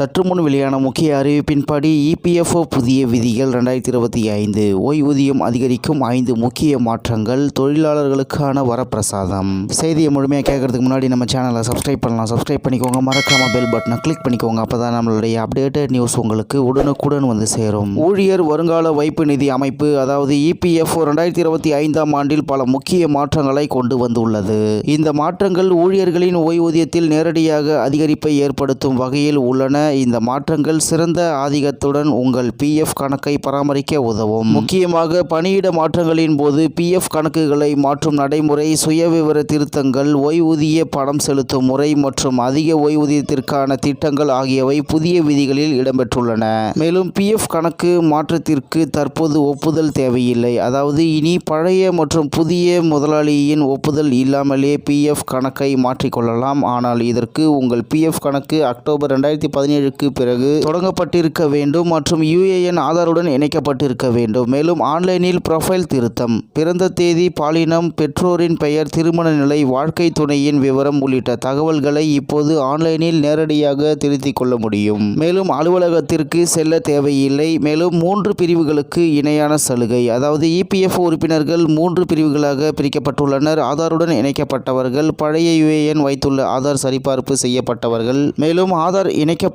சற்று முன் வெளியான முக்கிய அறிவிப்பின்படி இபிஎஃப்ஓ புதிய விதிகள் ரெண்டாயிரத்தி இருபத்தி ஐந்து ஓய்வூதியம் அதிகரிக்கும் ஐந்து முக்கிய மாற்றங்கள் தொழிலாளர்களுக்கான வரப்பிரசாதம். செய்தியை முழுமையாக கேட்கறதுக்கு முன்னாடி நம்ம சேனலை சப்ஸ்கிரைப் பண்ணலாம். சப்ஸ்கிரைப் பண்ணிக்கோங்க. மறக்காம பெல் பட்டனை கிளிக் பண்ணிக்கோங்க. அப்போ தான் நம்மளுடைய அப்டேட்டட் நியூஸ் உங்களுக்கு உடனுக்குடன் வந்து சேரும். ஊழியர் வருங்கால வைப்பு நிதி அமைப்பு அதாவது இபிஎஃப்ஓ ரெண்டாயிரத்தி இருபத்தி ஐந்தாம் ஆண்டில் பல முக்கிய மாற்றங்களை கொண்டு வந்துள்ளது. இந்த மாற்றங்கள் ஊழியர்களின் ஓய்வூதியத்தில் நேரடியாக அதிகரிப்பை ஏற்படுத்தும் வகையில் உள்ளன. இந்த மாற்றங்கள் சிறந்த ஆதிக்கத்துடன் உங்கள் பிஎஃப் கணக்கை பராமரிக்க உதவும். முக்கியமாக பணியிட மாற்றங்களின் போது பிஎஃப் கணக்குகளை மாற்றும் நடைமுறை சுயவிவர திருத்தங்கள் ஓய்வூதிய பணம் செலுத்தும் முறை மற்றும் அதிக ஓய்வூதியத்திற்கான திட்டங்கள் ஆகியவை புதிய விதிகளில் இடம்பெற்றுள்ளன. மேலும் பிஎஃப் கணக்கு மாற்றத்திற்கு தற்போது ஒப்புதல் தேவையில்லை. அதாவது இனி பழைய மற்றும் புதிய முதலாளியின் ஒப்புதல் இல்லாமலே பிஎஃப் கணக்கை மாற்றிக்கொள்ளலாம். ஆனால் இதற்கு உங்கள் பிஎஃப் கணக்கு அக்டோபர் ரெண்டாயிரத்தி பதினேழுக்கு பிறகு தொடங்கப்பட்டிருக்க வேண்டும் மற்றும் யுஏஎன் ஆதாருடன் இணைக்கப்பட்டிருக்க வேண்டும். மேலும் ஆன்லைனில் ப்ரொஃபைல் திருத்தம். பிறந்த தேதி பாலினம் பெற்றோரின் பெயர் திருமண நிலை வாழ்க்கை துணையின் விவரம் உள்ளிட்ட தகவல்களை இப்போது ஆன்லைனில் நேரடியாக திருத்திக் கொள்ள முடியும். மேலும் அலுவலகத்திற்கு செல்ல தேவையில்லை. மேலும் மூன்று பிரிவுகளுக்கு இணையான சலுகை. அதாவது இபிஎஃப் உறுப்பினர்கள் மூன்று பிரிவுகளாக பிரிக்கப்பட்டுள்ளனர். ஆதாருடன் இணைக்கப்பட்டவர்கள் பழைய யுஏஎன் வைத்துள்ள ஆதார் சரிபார்ப்பு செய்யப்பட்டவர்கள். மேலும் ஆதார்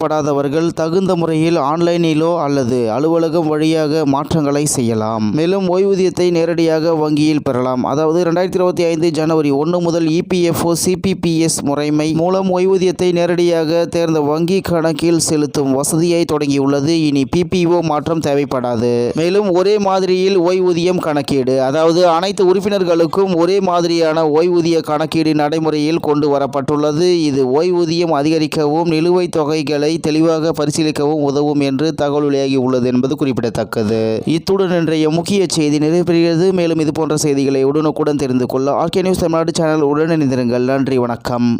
இணைக்கப்படாதவர்கள் தகுந்த முறையில் ஆன்லைனிலோ அல்லது அலுவலகம் வழியாக மாற்றங்களை செய்யலாம். மேலும் ஓய்வூதியத்தை நேரடியாக வங்கியில் பெறலாம். அதாவது ரெண்டாயிரத்தி இருபத்தி ஐந்து ஜனவரி ஒன்று முதல் இபிஎஃப்ஓ சிபிபிஎஸ் முறைமை மூலம் ஓய்வூதியத்தை நேரடியாக தேர்ந்த வங்கி கணக்கில் செலுத்தும் வசதியை தொடங்கியுள்ளது. இனி பிபிஓ மாற்றம் தேவைப்படாது. மேலும் ஒரே மாதிரியில் ஓய்வூதியம் கணக்கீடு அதாவது அனைத்து உறுப்பினர்களுக்கும் ஒரே மாதிரியான ஓய்வூதிய கணக்கீடு நடைமுறையில் கொண்டு வரப்பட்டுள்ளது. இது ஓய்வூதியம் அதிகரிக்கவும் நிலுவைத் தொகைகளை தெளிவாக பரிசீலிக்கவும் உதவும் என்று தகவல் வெளியாகி உள்ளது என்பது குறிப்பிடத்தக்கது. இத்துடன் இன்றைய முக்கிய செய்தி நிறைவேறுகிறது மேலும் இது போன்ற செய்திகளை உடனுக்குடன் தெரிந்து கொள்ள ஆர்கே நியூஸ் தமிழ்நாடு சேனல் உடன் இணைந்திருங்கள். நன்றி வணக்கம்.